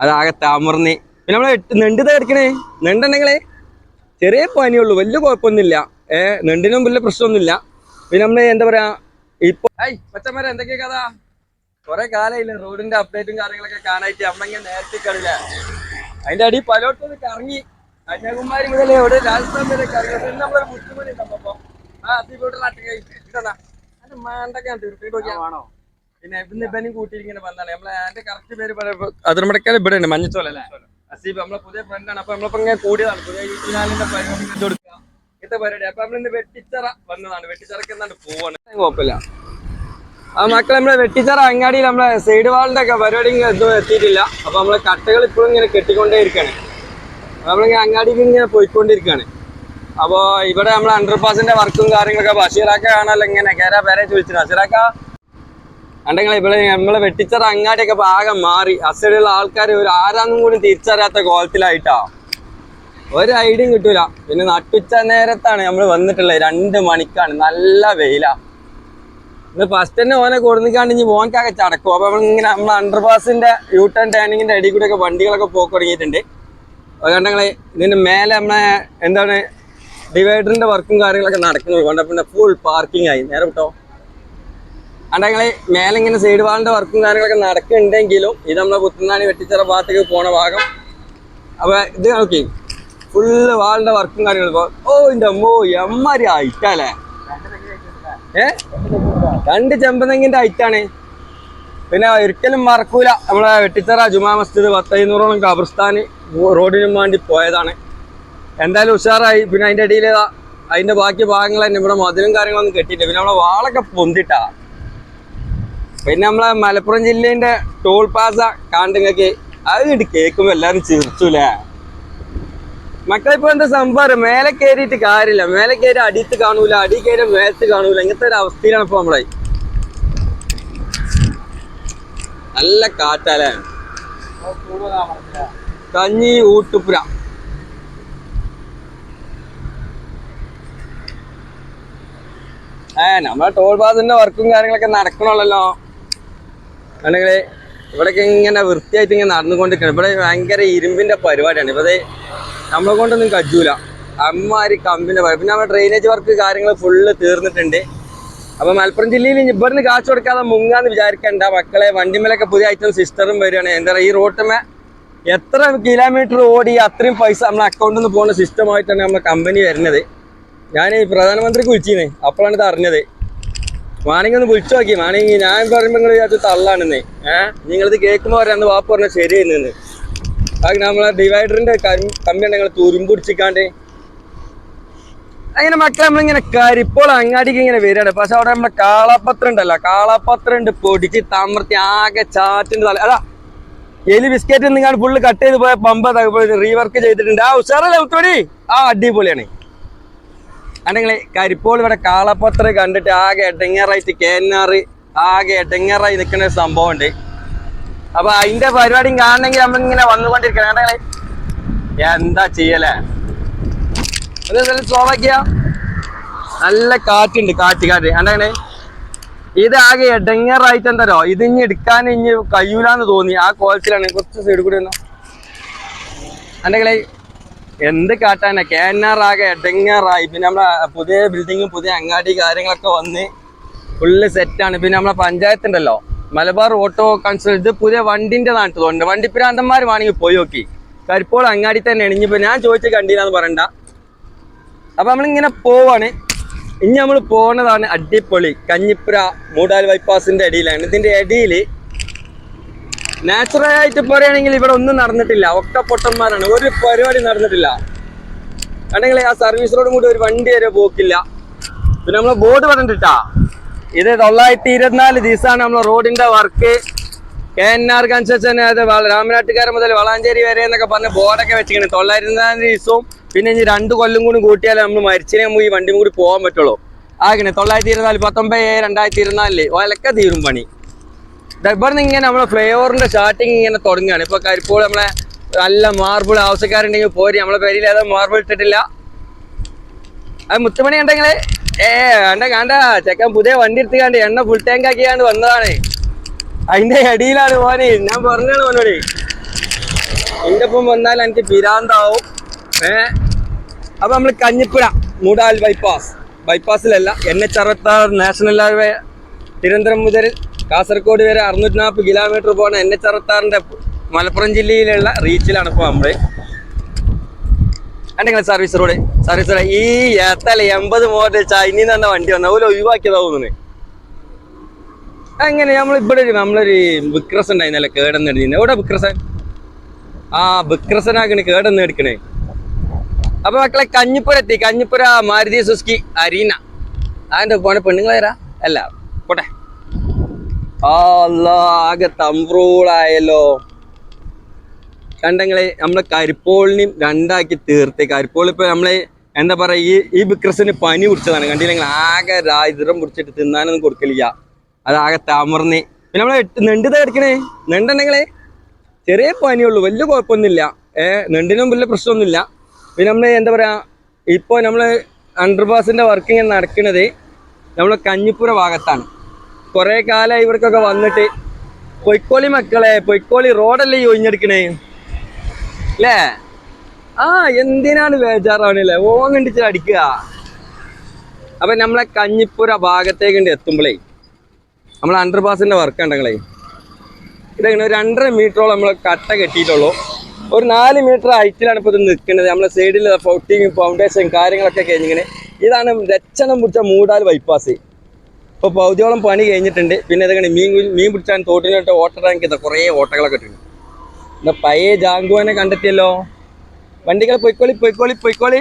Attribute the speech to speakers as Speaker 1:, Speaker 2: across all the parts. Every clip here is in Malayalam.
Speaker 1: അതാകെ താമർന്നി. പിന്നെ നമ്മളെ നെണ്ട് കിടക്കണേ. നെണ്ടുണ്ടെങ്കിലേ ചെറിയ പനിയുള്ളൂ വലിയ കുഴപ്പമൊന്നുമില്ല. ഏഹ് നെണ്ടിനും വലിയ പ്രശ്നമൊന്നുമില്ല. പിന്നെ നമ്മൾ എന്താ പറയാ ഇപ്പൊ ഐ പച്ചമര എന്തൊക്കെയാ കഥ? കുറെ കാലമില്ല റോഡിന്റെ അപ്ഡേറ്റും കാര്യങ്ങളൊക്കെ കാണായിട്ട് നമ്മളിങ്ങനെ നേരത്തെ കളില്ല അതിന്റെ അടി പലോട്ടും കറങ്ങി. കന്യാകുമാരി മുതൽ എവിടെ രാജസ്ഥാൻ വരെ കറങ്ങി. പിന്നെ നമ്മളൊരു മുത്തുമണി സംഭവം. ആ അതിലൂടെ നാട്ടിൽ മാണ്ടൊക്കെ തീർത്തിട്ട് നോക്കിയാണോ പിന്നെ ഇന്ന് ഇവനും കൂട്ടി ഇങ്ങനെ വന്നാണ്. നമ്മളെ എന്റെ കറക്റ്റ് പേര് പറയുമ്പോ അതിർമടക്കാൽ ഇവിടെ ഉണ്ട് മഞ്ഞച്ചോല അല്ലേ? അസീബ് നമ്മളെ പുതിയ ഫ്രണ്ടാണ് അപ്പൊ നമ്മളിപ്പോ ഇങ്ങനെ കൂടിയതാണ്. പുതിയ യൂട്യൂബ് ചാനലിന്റെ പരിപാടി കൊടുക്കുക ഇങ്ങനത്തെ പരിപാടി. അപ്പൊ നമ്മളിന്ന് വെട്ടിച്ചറ വന്നതാണ്. വെട്ടിച്ചറക്ക് എന്നാണ് പോവാണ്. കുഴപ്പമില്ല. ആ മക്കളെ നമ്മളെ വെട്ടിച്ചറ അങ്ങാടിയിൽ നമ്മളെ സൈഡ് വാളിന്റെ ഒക്കെ പരിപാടി ഇതും എത്തിയിട്ടില്ല. അപ്പൊ നമ്മളെ കട്ടകൾ ഇപ്പോഴും ഇങ്ങനെ കെട്ടിക്കൊണ്ടേ ഇരിക്കാണ് നമ്മളിങ്ങനെ അങ്ങാടിക്ക് ഇങ്ങനെ പോയിക്കൊണ്ടിരിക്കാണ്. അപ്പോ ഇവിടെ നമ്മളെ അണ്ടർപാസിന്റെ വർക്കും കാര്യങ്ങളൊക്കെ. ബഷീറാക്ക കാണാല്ലോ ഇങ്ങനെ കേരളം പേരെ ചോദിച്ചിട്ട്. ബഷീറാക്ക അണ്ടെങ്കിൽ ഇവിടെ നമ്മളെ വെട്ടിച്ചറ അങ്ങാടിയൊക്കെ ആകെ മാറി. അസൈഡിലുള്ള ആൾക്കാർ ഒരു ആരാന്നും കൂടി തിരിച്ചറിയാത്ത കോലത്തിലായിട്ടാ. ഒരു ഐഡിയും കിട്ടൂല. പിന്നെ നട്ടുച്ച നേരത്താണ് നമ്മൾ വന്നിട്ടുള്ളത്. രണ്ട് മണിക്കാണ്. നല്ല വെയിലാ. ഇന്ന് ഫസ്റ്റ് തന്നെ ഓനെ കൊടുന്നിക്കാണ്ട് ഇനി മോൻക്കൊക്കെ ചടക്കും. അപ്പൊ നമ്മളിങ്ങനെ നമ്മളെ അണ്ടർപാസിന്റെ യൂ ടേൺ ടേണിങ്ങിന്റെ അടി കൂടെ ഒക്കെ വണ്ടികളൊക്കെ പോക്ക് തുടങ്ങിയിട്ടുണ്ട്. അതുകൊണ്ടങ്ങളെ ഇതിന്റെ മേലെ നമ്മളെ എന്താണ് ഡിവൈഡറിന്റെ വർക്കും കാര്യങ്ങളൊക്കെ നടക്കുന്നത്. കൊണ്ട്? പിന്നെ ഫുൾ പാർക്കിംഗ് ആയി. നേരെ വിട്ടോ? അണ്ടങ്ങളെ മേലെ ഇങ്ങനെ സൈഡ് വാളിന്റെ വർക്കും കാര്യങ്ങളൊക്കെ നടക്കുന്നുണ്ടെങ്കിലും ഇത് നമ്മളെ കുത്തുന്നാണി വെട്ടിച്ചിറ ഭാഗത്തേക്ക് പോണ ഭാഗം. അപ്പൊ ഇത് നോക്കി. ഫുള്ള് വാളിന്റെ വർക്കും കാര്യങ്ങളും ഓ എന്റെ അമ്മോ എമ്മാരി ഹൈറ്റാലേ ഏ? രണ്ട് ചെമ്പതെങ്ങിന്റെ ഹൈറ്റാണ് പിന്നെ ഒരിക്കലും മറക്കൂല. നമ്മളെ വെട്ടിച്ചിറ ജുമാ മസ്ജിദ് പത്തൈനൂറോളം ഖബർസ്ഥാന് റോഡിനും വേണ്ടി പോയതാണ്. എന്തായാലും ഉഷാറായി. പിന്നെ അതിന്റെ ഇടയിൽ അതിന്റെ ബാക്കി ഭാഗങ്ങൾ തന്നെ. ഇവിടെ കാര്യങ്ങളൊന്നും കെട്ടിയില്ല പിന്നെ നമ്മളെ വാളൊക്കെ പൊന്തിട്ടാ. പിന്നെ നമ്മളെ മലപ്പുറം ജില്ലേന്റെ ടോൾ പാസ കാണ്ടിങ്ങൊക്കെ അത് കേൾക്കുമ്പോ എല്ലാരും ചിരിച്ചൂലേ? മക്കളെ ഇപ്പൊ എന്താ സംഭവം? മേലെ കയറിയിട്ട് കാര്യമില്ല. മേലെ കയറി അടിയത്ത് കാണൂല അടി കയറി മേലത്ത് കാണൂല. ഇങ്ങനത്തെ ഒരു അവസ്ഥയിലാണ് ഇപ്പൊ നമ്മളെ. നല്ല കാറ്റാലേ കഞ്ഞി ഊട്ടുപുര. ഏ നമ്മളെ ടോൾ പാസിന്റെ വർക്കും കാര്യങ്ങളൊക്കെ നടക്കണല്ലോ അല്ലെങ്കിൽ ഇവിടെയൊക്കെ ഇങ്ങനെ വൃത്തിയായിട്ട് ഇങ്ങനെ നടന്നുകൊണ്ടിരിക്കണം ഇവിടെ ഭയങ്കര ഇരുമ്പിന്റെ പരിപാടിയാണ്. ഇവിടെ നമ്മളെ കൊണ്ടൊന്നും കജ്ജൂല അമ്മാരി കമ്പിന്റെ പരിപാടി. പിന്നെ നമ്മുടെ ഡ്രെയിനേജ് വർക്ക് കാര്യങ്ങൾ ഫുള്ള് തീർന്നിട്ടുണ്ട്. അപ്പൊ മലപ്പുറം ജില്ലയിൽ ഇവിടുന്ന് കാശ് കൊടുക്കാതെ മുങ്ങാന്ന് വിചാരിക്കണ്ട. മക്കളെ വണ്ടിമേലൊക്കെ പുതിയ ഐറ്റം സിസ്റ്ററും വരികയാണ്. എന്താ പറയുക ഈ റോട്ടുമേ എത്ര കിലോമീറ്റർ ഓടി അത്രയും പൈസ നമ്മളെ അക്കൗണ്ടിൽ നിന്ന് പോകുന്ന സിസ്റ്റമായിട്ടാണ് നമ്മളെ കമ്പനി വരുന്നത്. ഞാൻ പ്രധാനമന്ത്രിക്ക് വിളിച്ചിരുന്നേ അപ്പോഴാണ് ഇത് അറിഞ്ഞത്. വേണമെങ്കിൽ ഒന്ന് വിളിച്ചു നോക്കി. മാണിങ് ഞാൻ പറയുമ്പോൾ നിങ്ങൾ അത് തള്ളാണെന്നേ. ഏഹ് നിങ്ങളിത് കേൾക്കുമ്പോൾ പറയാം അന്ന് വാപ്പ് പറഞ്ഞാൽ ശരിയെന്ന് അത് നമ്മളെ ഡിവൈഡറിന്റെ കമ്പി ഞങ്ങൾ തുരുമ്പ് പിടിച്ചിക്കാണ്ട്. അങ്ങനെ മക്കളെ നമ്മളിങ്ങനെ കരിപ്പോൾ അങ്ങാടിക്ക് ഇങ്ങനെ വരികയാണ്. പക്ഷെ അവിടെ നമ്മുടെ കാളാപ്പത്രം ഉണ്ടല്ലോ കാളാപ്പത്രം ഉണ്ട്. പൊടിച്ച് താമർത്തി ആകെ ചാറ്റിന്റെ തല അതാ എലി ബിസ്ക്കറ്റ് നിങ്ങൾ ഫുള്ള് കട്ട് ചെയ്ത് പോയ പമ്പ റീവർക്ക് ചെയ്തിട്ടുണ്ട്. ആ ഉഷാറല്ലേ ഉത്തോടി ആ അടിപൊളിയാണ്. അല്ലെങ്കിൽ കരിപ്പോൾ ഇവിടെ കാളപ്പത്ര കണ്ടിട്ട് ആകെ എടങ്ങേറായിട്ട് കേന്നാറ് ആകെ എടങ്ങേറായി നിൽക്കുന്ന ഒരു സംഭവം ഉണ്ട് അപ്പൊ അതിന്റെ പരിപാടിയും കാണണമെങ്കിൽ നമ്മളിങ്ങനെ വന്നുകൊണ്ടിരിക്കണം. കണ്ടങ്ങളെ എന്താ ചെയ്യലേ? അത് സ്ലോവാക്കിയ നല്ല കാറ്റുണ്ട് കാറ്റ് കാറ്റ് കണ്ടങ്ങനെ ഇത് ആകെ എടങ്ങേറായിട്ട് എന്തോ ഇത് ഇനി എടുക്കാൻ ഇനി കഴിയൂലെന്ന് തോന്നി. ആ കോലത്തിലാണ് കുറച്ച് സൈഡ് കൂടി വന്നോ അല്ലെങ്കിലേ എന്ത് കാട്ടാനാ? കേന്നാറാകെ എടങ്ങാറായി. പിന്നെ നമ്മളെ പുതിയ ബിൽഡിങ്ങും പുതിയ അങ്ങാടി കാര്യങ്ങളൊക്കെ വന്ന് ഫുള്ള് സെറ്റാണ് പിന്നെ നമ്മളെ പഞ്ചായത്ത് ഉണ്ടല്ലോ മലബാർ ഓട്ടോ കൺസൾ ഇത് പുതിയ വണ്ടിന്റെ തോന്നുന്നത്. വണ്ടിപ്പിരാന്തന്മാർ വേണമെങ്കിൽ പോയി നോക്കി. കരിപ്പോൾ അങ്ങാടി തന്നെ ഇണിഞ്ഞിപ്പോൾ ഞാൻ ചോദിച്ച കണ്ടീനാന്ന് പറയണ്ട. അപ്പൊ നമ്മളിങ്ങനെ പോവാണ്. ഇനി നമ്മൾ പോകുന്നതാണ് അടിപൊളി. കഞ്ഞിപ്പുര മൂടാൽ ബൈപ്പാസിന്റെ അടിയിലാണ്. ഇതിന്റെ അടിയിൽ നാച്ചുറൽ ആയിട്ട് പറയുകയാണെങ്കിൽ ഇവിടെ ഒന്നും നടന്നിട്ടില്ല. ഒക്കെ പൊട്ടന്മാരാണ് ഒരു പരിപാടി നടന്നിട്ടില്ല. കണ്ടെങ്കിൽ ആ സർവീസ് റോഡും കൂടി ഒരു വണ്ടി വരെ പോക്കില്ല. പിന്നെ നമ്മളെ ബോർഡ് പറഞ്ഞിട്ടാ ഇത് തൊള്ളായിരത്തി ഇരുപത്തിനാല് ദിവസമാണ് നമ്മളെ റോഡിന്റെ work K N R construction അത് രാമനാട്ടുകാരൻ മുതൽ വളാഞ്ചേരി വരെ എന്നൊക്കെ പറഞ്ഞ ബോർഡൊക്കെ വെച്ചിരിക്കണം. തൊള്ളായിരത്തി ഇരുപത്തിനാല് ദിവസവും പിന്നെ ഇനി രണ്ട് കൊല്ലം കൂടി കൂട്ടിയാലേ നമ്മൾ മരിച്ചിനെ നമുക്ക് ഈ വണ്ടിയും കൂടി പോകാൻ പറ്റുള്ളൂ. ആകെ തൊള്ളായിരത്തി ഇരുപത്തിനാല് പത്തൊമ്പത് രണ്ടായിരത്തി ഇരുപത്തിനാലിൽ ഒലക്ക തീരും പണി. ഡബ്ബറിന്ന് ഇങ്ങനെ നമ്മളെ ഫ്ലേവറിന്റെ സ്റ്റാർട്ടിങ് ഇങ്ങനെ തുടങ്ങുകയാണ്. ഇപ്പൊ കരിപ്പോൾ നമ്മളെ നല്ല മാർബിൾ ആവശ്യക്കാരുണ്ടെങ്കിൽ പോരി. നമ്മളെ പേരിൽ ഏതോ മാർബിൾ ഇട്ടിട്ടില്ല. അത് മുത്തുമണി ഉണ്ടെങ്കിൽ ഏ കണ്ട കണ്ട? ചെക്കൻ പുതിയ വണ്ടി എടുത്തുകാണ്ട് എണ്ണ ഫുൾ ടാങ്ക് ആക്കിയാണ്ട് വന്നതാണ്. അതിന്റെ അടിയിലാണ് പോനെ ഞാൻ പറഞ്ഞാണ് മോനോട്. എന്റെ ഒപ്പം വന്നാൽ എനിക്ക് പിരാന്താവും ഏ? അപ്പൊ നമ്മൾ കഞ്ഞിപ്പുഴ മൂടാൽ ബൈപ്പാസ് ബൈപ്പാസിലല്ല എൻ എച്ച് അറുപത്താറ് നാഷണൽ ഹൈവേ തിരുവനന്തപുരം മുതൽ കാസർഗോഡ് വരെ അറുന്നൂറ്റി നാൽപ്പത് കിലോമീറ്റർ പോണ എൻ എച്ച് അറുപത്താറിന്റെ മലപ്പുറം ജില്ലയിലുള്ള റീച്ചിലാണ് ഇപ്പോൾ നമ്മൾ എന്തെങ്കിലും സർവീസ് റോഡ് സർവീസ് റോഡ് ഈ എത്തല എൺപത് മോഡൽ ചൈനീന്ന് തന്നെ വണ്ടി വന്ന അതുപോലെ ഒഴിവാക്കിയതാ തോന്നുന്നു. അങ്ങനെ നമ്മൾ ഇവിടെ ഒരു നമ്മളൊരു ബിക്രസ് ഉണ്ടായിരുന്നല്ലേ കേടെന്ന് എടുക്കുന്നത് എവിടെ ബിക്രസൻ ആ വിക്രസനാക്കണ് കേടെന്ന് എടുക്കണേ. അപ്പൊ മക്കളെ കഞ്ഞിപ്പുര എത്തി കഞ്ഞിപ്പുര മാരുതി സുസ്കി അരീന. അതിന്റെ പോണ? പെണ്ണുങ്ങളേരാ അല്ല പോട്ടെ. ആകെ തമ്പ്രൂളായല്ലോ. കണ്ടങ്ങളെ നമ്മളെ കരിപ്പോളിനെയും രണ്ടാക്കി തീർത്തി. കരിപ്പോൾ ഇപ്പൊ നമ്മളെ എന്താ പറയാ ഈ ഈ ബിക്രസിന് പനി പിടിച്ചതാണ്. കണ്ടില്ലെങ്കിൽ ആകെ രാജ്യം പിടിച്ചിട്ട് തിന്നാനൊന്നും കൊടുക്കലില്ല. അതാകെ താമർന്ന്. പിന്നെ നമ്മളെ നെണ്ടിത എടുക്കണേ നെണ്ടുണ്ടെങ്കിലേ ചെറിയ പനിയുള്ളൂ വലിയ കുഴപ്പമൊന്നുമില്ല. ഏഹ് നെണ്ടിനും വലിയ പ്രശ്നമൊന്നുമില്ല. പിന്നെ നമ്മളെ എന്താ പറയാ ഇപ്പോൾ നമ്മൾ അണ്ടർപാസിന്റെ പാസിന്റെ വർക്കിങ് നടക്കുന്നത് നമ്മൾ കഞ്ഞിപ്പുര ഭാഗത്താണ്. കുറേ കാലമായി ഇവർക്കൊക്കെ വന്നിട്ട് പൊയ്ക്കോളി മക്കളെ പൊയ്ക്കോളി റോഡല്ലേ ഒഴിഞ്ഞെടുക്കണേ? അല്ലേ ആ എന്തിനാണ് ബേജാറാവണല്ലേ ഓങ്ങണ്ടിച്ച് അടിക്കുക. അപ്പൊ നമ്മളെ കഞ്ഞിപ്പുര ഭാഗത്തേക്ക് എത്തുമ്പോഴേ നമ്മൾ അണ്ടർപാസിന്റെ വർക്ക് ഉണ്ടെങ്കിലേ ഇതെങ്ങനെ രണ്ടര മീറ്ററോളം നമ്മൾ കട്ട കെട്ടിയിട്ടുള്ളൂ. ഒരു നാല് മീറ്റർ ഹൈറ്റിലാണ് ഇപ്പോൾ ഇത് നിൽക്കുന്നത് നമ്മളെ സൈഡിൽ ഫൗട്ടിങ് ഫൗണ്ടേഷൻ കാര്യങ്ങളൊക്കെ കഴിഞ്ഞിങ്ങനെ. ഇതാണ് രക്ഷണം പിടിച്ച മൂടാൽ ബൈപ്പാസ് ഇപ്പോൾ പൗതിയോളം പണി കഴിഞ്ഞിട്ടുണ്ട്. പിന്നെ ഇതങ്ങനെ മീൻ മീൻ പിടിച്ചാൻ തോട്ടിലോട്ട് ഓട്ടറാങ്കി ഇതാ കുറേ ഓട്ടകളൊക്കെ ഇട്ടിട്ടുണ്ട്. എന്താ പഴയ ജാങ്കുവനെ കണ്ടെത്തിയല്ലോ വണ്ടികൾ പൊയ്ക്കോളി പൊയ്ക്കോളി പൊയ്ക്കോളി.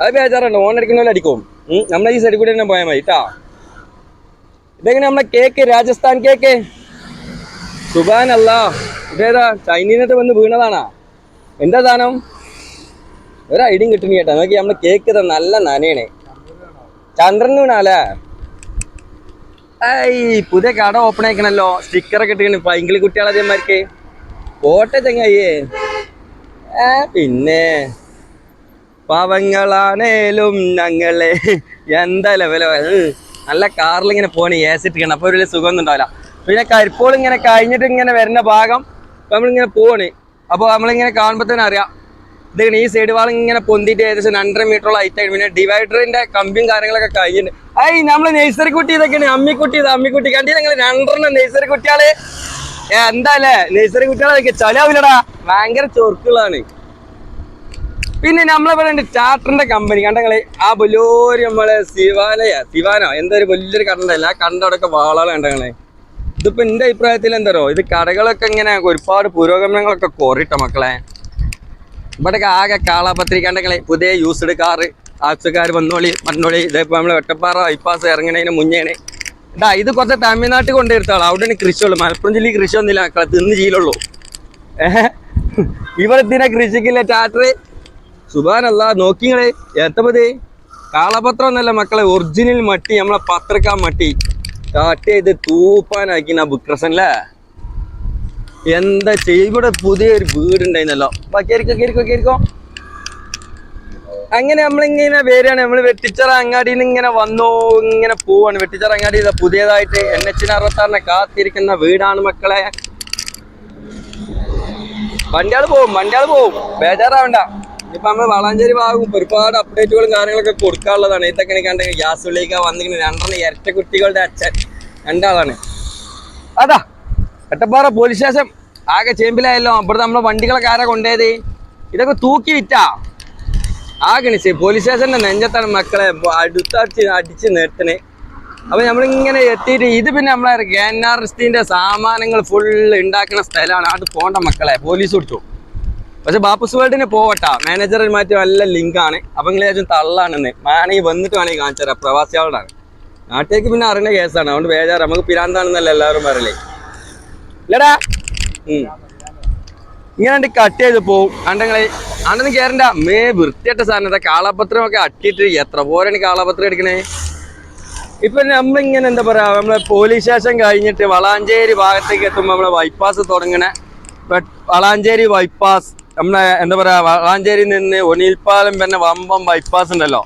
Speaker 1: അത് ബേജാറുണ്ട്. ഓൺ അടിക്കുന്ന പോലെ അടിക്കും. നമ്മളെ ഈ സൈഡിൽ കൂടി തന്നെ പോയാൽ മതി കേട്ടാ ഇതെങ്ങനെ നമ്മളെ കേക്ക് രാജസ്ഥാൻ കേക്ക് സുബാനല്ല. ഇതേതാ? ചൈനീനത്ത് വന്ന് വീണതാണാ. എന്താ സാധനം? ഒരു ഐഡിയും കിട്ടുന്ന കേട്ടാ നോക്കി നമ്മളെ കേക്ക് നല്ല നനയണേ. ചന്ദ്രൻ വീണാലേ പുതിയ കട ഓപ്പൺ ആക്കണല്ലോ സ്റ്റിക്കറൊക്കെ ഇട്ടിക്കണ് പൈങ്കിളി കുട്ടികളെ അതേമാർക്ക് പോട്ടെ ചങ്ങായിയേ ഏ പിന്നെ? പാവങ്ങളാണേലും ഞങ്ങളെ എന്താ ലെവലോ നല്ല കാറിൽ ഇങ്ങനെ പോണേ ഏസിട്ടിക്കണം അപ്പൊ ഒരു വലിയ സുഖമൊന്നും ഉണ്ടാവില്ല. പിന്നെ കരിപ്പോൾ ഇങ്ങനെ കഴിഞ്ഞിട്ട് ഇങ്ങനെ വരുന്ന ഭാഗം നമ്മളിങ്ങനെ പോണ്. അപ്പോൾ നമ്മളിങ്ങനെ കാണുമ്പോൾ തന്നെ അറിയാം. ഇത് ഈ സൈഡ് വാൾ ഇങ്ങനെ പൊന്തിയിട്ട് ഏകദേശം രണ്ടര മീറ്ററോളം ഹൈറ്റ് ആയിട്ട് പിന്നെ ഡിവൈഡറിന്റെ കമ്പിയും കാര്യങ്ങളൊക്കെ കഴിഞ്ഞിട്ടുണ്ട് ഐ നമ്മൾ നെയ്സറി കുട്ടി ഇതൊക്കെയാണ്. അമ്മിക്കുട്ടി ഇത് അമ്മിക്കുട്ടി. കണ്ടി നിങ്ങൾ രണ്ടെണ്ണം നെയ്സറി കുട്ടികൾ. എന്താല്ലേ? നെയ്സറി കുട്ടികളൊക്കെ ചലാവില്ലടാ ഭയങ്കര ചൊറുക്കുകളാണ് പിന്നെ നമ്മളിവിടെ ഉണ്ട് ടാറ്ററിന്റെ കമ്പനി കണ്ടങ്ങൾ ആ വലിയൊരു നമ്മളെ ശിവാലയ ശിവാനോ? എന്തൊരു വലിയൊരു കണ്ടല്ല ആ കണ്ടവിടെയൊക്കെ വാളാണ് കണ്ടങ്ങളെ ഇതിപ്പോ എന്റെ അഭിപ്രായത്തിൽ എന്താ ഇത് കടകളൊക്കെ ഇങ്ങനെ ഒരുപാട് പുരോഗമനങ്ങളൊക്കെ കോറിട്ടോ മക്കളെ? ഇവിടെയൊക്കെ ആകെ കാളാപത്രി കണ്ടങ്ങളെ പുതിയ യൂസ്ഡ് കാറ് ആവശ്യക്കാർ വന്നോളി മണ്ണോളി ഇതേപോലെ നമ്മളെ വെട്ടപ്പാറ ബൈപ്പാസ് ഇറങ്ങണേനെ മുന്നേണ്. ഇതാ ഇത് കുറച്ച് തമിഴ്നാട്ടിൽ കൊണ്ടുവരുത്തോളാം അവിടെയാണ് കൃഷിയുള്ളൂ. മലപ്പുറം ജില്ലയിൽ കൃഷിയൊന്നുമില്ല മക്കളെ. തിന്ന് ചെയ്യലുള്ളൂ ഏഹ്? ഇവിടെ ഇതിനെ കൃഷിക്കില്ല ടാറ്റർ സുബാനല്ല നോക്കിങ്ങളെ എത്തപ്പത് കാളപത്രം എന്നല്ല മക്കളെ. ഒറിജിനൽ മട്ടി നമ്മളെ പത്രക്കാ മട്ടി. കാട്ടിയത് ചെയ്ത് തൂപ്പാനാക്കി ആ ബുക്രസല്ലേ എന്താ ചെയ്യ? ഇവിടെ പുതിയൊരു വീടുണ്ടായിരുന്നല്ലോ. ബാ കേറിക്കോ കേരിക്കോ കേറിക്കോ. അങ്ങനെ നമ്മളിങ്ങനെ വരികയാണ്. നമ്മൾ വെട്ടിച്ചറ അങ്ങാടിയിൽ നിന്ന് ഇങ്ങനെ വന്നു ഇങ്ങനെ പോവാണ്. വെട്ടിച്ചറ അങ്ങാടി പുതിയതായിട്ട് എൻ എച്ചിന് അറുപത്താറിനെ കാത്തിരിക്കുന്ന വീടാണ് മക്കളെ. വണ്ടിയാൾ പോവും വണ്ടിയാൾ പോവും. ബേജാറാവണ്ട. ഇപ്പൊ നമ്മൾ വളാഞ്ചേരി ഭാഗം ഒരുപാട് അപ്ഡേറ്റുകളും കാര്യങ്ങളൊക്കെ കൊടുക്കാനുള്ളതാണ്. ഇതൊക്കെ കണ്ടെങ്കിൽ ഗ്യാസ് വിളിക്കാൻ വന്നിങ്ങനെ രണ്ടെണ്ണം ഇരട്ട കുട്ടികളുടെ അച്ഛൻ രണ്ടാളാണ്. അതാ എട്ടപ്പാറ പോലീസ് സ്റ്റേഷൻ ആകെ ചേമ്പിലായല്ലോ. അപ്പുറത്ത് നമ്മളെ വണ്ടികളൊക്കെ ആരാ കൊണ്ടുപോയത്? ഇതൊക്കെ തൂക്കി വിറ്റാ. ആകണിച്ച് പോലീസ് സ്റ്റേഷന്റെ നെഞ്ചത്താണ് മക്കളെ അടുത്തടിച്ച് അടിച്ച് നിർത്തണേ. അപ്പൊ നമ്മളിങ്ങനെ എത്തിയിട്ട് ഇത് പിന്നെ നമ്മളെ എൻ ആർ ഗാനാറിസ്റ്റിന്റെ സാമാനങ്ങൾ ഫുള്ള് ഉണ്ടാക്കുന്ന സ്ഥലമാണ് അത് പോണ്ട മക്കളെ. പോലീസ് കൊടുത്തു പക്ഷെ ബാപ്പുസ് വേൾഡിന് പോവട്ട. മാനേജറിൽ മാറ്റി നല്ല ലിങ്കാണ് അപ്പൊ നിങ്ങൾ ഏതും തള്ളാണെന്ന്. വേണമെങ്കിൽ വന്നിട്ട് വേണമെങ്കിൽ കാണിച്ചു തരാം പ്രവാസികളോടാണ് നാട്ടിലേക്ക് പിന്നെ അറിയുന്ന കേസാണ് അതുകൊണ്ട് ബേജാറ്. നമുക്ക് പിരാന്താണെന്നല്ല എല്ലാവരും പറയലേ. ഉം. ഇങ്ങനെ കട്ട് ചെയ്ത് പോവും അണ്ടങ്ങളെ അണ്ടെന്ന് കേറണ്ട. മേ വൃത്തിയായിട്ട സാധനം. കാളപത്രം ഒക്കെ അട്ടിയിട്ട് എത്ര പോരാണ് കാളപത്രം എടുക്കണേ? ഇപ്പൊ നമ്മളിങ്ങനെ എന്താ പറയാ നമ്മളെ പോലീസ് സ്റ്റേഷൻ കഴിഞ്ഞിട്ട് വളാഞ്ചേരി ഭാഗത്തേക്ക് എത്തുമ്പോൾ നമ്മളെ ബൈപ്പാസ് തുടങ്ങണ. വളാഞ്ചേരി ബൈപ്പാസ് നമ്മളെ എന്താ പറയാ വളാഞ്ചേരി നിന്ന് ഒനിൽപ്പാലം പിന്നെ വമ്പം ബൈപ്പാസ് ഉണ്ടല്ലോ.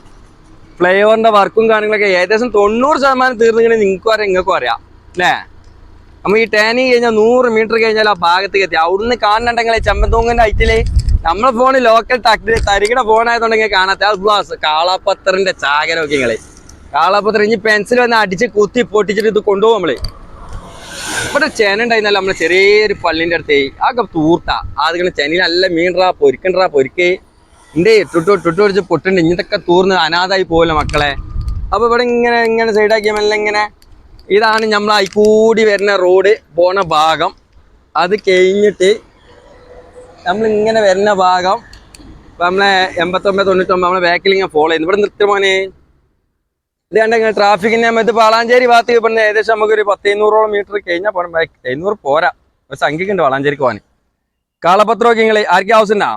Speaker 1: ഫ്ലൈ ഓവറിന്റെ വർക്കും കാര്യങ്ങളൊക്കെ ഏകദേശം തൊണ്ണൂറ് ശതമാനം തീർന്നിങ്ങനെ നിങ്ങൾക്കും അറിയാം നിങ്ങൾക്കും അറിയാം. അല്ലേ? നമ്മൾ ഈ ടാനിങ് കഴിഞ്ഞാൽ നൂറ് മീറ്റർ കഴിഞ്ഞാൽ ആ ഭാഗത്തേക്ക് എത്തി. അവിടുന്ന് കാണുന്നുണ്ടെങ്കിൽ ചെമ്പന്തൂങ്ങിന്റെ ഹൈറ്റിൽ നമ്മളെ ഫോണ് ലോക്കൽ ടാക്ടി തരികിട ഫോണായതുണ്ടെങ്കിൽ കാണാത്ത അത് ഗ്ലാസ് ചാകര നോക്കി നിങ്ങളെ കാളാപ്പത്തർ ഇനി പെൻസിൽ വന്ന് അടിച്ച് കുത്തി പൊട്ടിച്ചിട്ട് ഇത് കൊണ്ടുപോകും നമ്മൾ. ഇവിടെ ചേന ഉണ്ടായിരുന്നല്ലോ നമ്മളെ ചെറിയൊരു പള്ളിന്റെ അടുത്ത്. ആകെ തൂർത്ത. ആദ്യം ചെനയിൽ നല്ല മീൻറാ പൊരിക്കണ്ടാ പൊരിക്കേ. എന്റെ ടുട്ടു ടുട്ടു അടിച്ച് പൊട്ടുണ്ട്. ഇങ്ങനത്തൊക്കെ തൂർന്ന് അനാഥായി പോകല്ലോ മക്കളെ. അപ്പോൾ ഇവിടെ ഇങ്ങനെ ഇങ്ങനെ സൈഡാക്കിയ മെല്ലെ ഇങ്ങനെ ഇതാണ് നമ്മൾ അയിക്കൂടി വരുന്ന റോഡ് പോണ ഭാഗം. അത് കഴിഞ്ഞിട്ട് നമ്മൾ ഇങ്ങനെ വരുന്ന ഭാഗം ഇപ്പൊ നമ്മളെ എൺപത്തൊമ്പത് തൊണ്ണൂറ്റൊമ്പത് നമ്മളെ ബാക്കിൽ ഇങ്ങനെ ഫോളോ ചെയ്യുന്നു. ഇവിടെ നിർത്തി മോനെ. ഇത് കണ്ടെങ്കിൽ നമ്മൾ ഇത് വളാഞ്ചേരി ഭാഗത്ത് ഇപ്പം ഏകദേശം നമുക്കൊരു പത്ത് എഴുന്നൂറോളം മീറ്റർ കഴിഞ്ഞാൽ പോകണം എഴുന്നൂറ് പോരാ. ഒരു സംഖ്യക്കുണ്ട് വളാഞ്ചേരിക്ക് പോകാൻ കാളപത്രമൊക്കെ നിങ്ങൾ ആർക്കും ആവശ്യമുണ്ടാ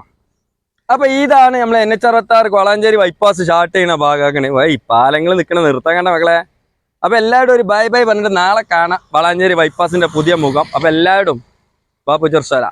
Speaker 1: അപ്പൊ ഇതാണ് നമ്മൾ എൻ എച്ച് അറുപത്തി ആറ് വളാഞ്ചേരി ബൈപ്പാസ് ഷാർട്ട് ചെയ്യുന്ന ഭാഗമാക്കണേ വൈ പാലങ്ങൾ നിൽക്കണ നിർത്താൻ കണ്ട മക്കളെ. അപ്പൊ എല്ലാവരും ഒരു ബൈ ബൈ പറഞ്ഞിട്ട് നാളെ കാണാം. വളാഞ്ചേരി ബൈപ്പാസിന്റെ പുതിയ മുഖം. അപ്പൊ എല്ലാവരും ബാപ്പു ചെറുശാല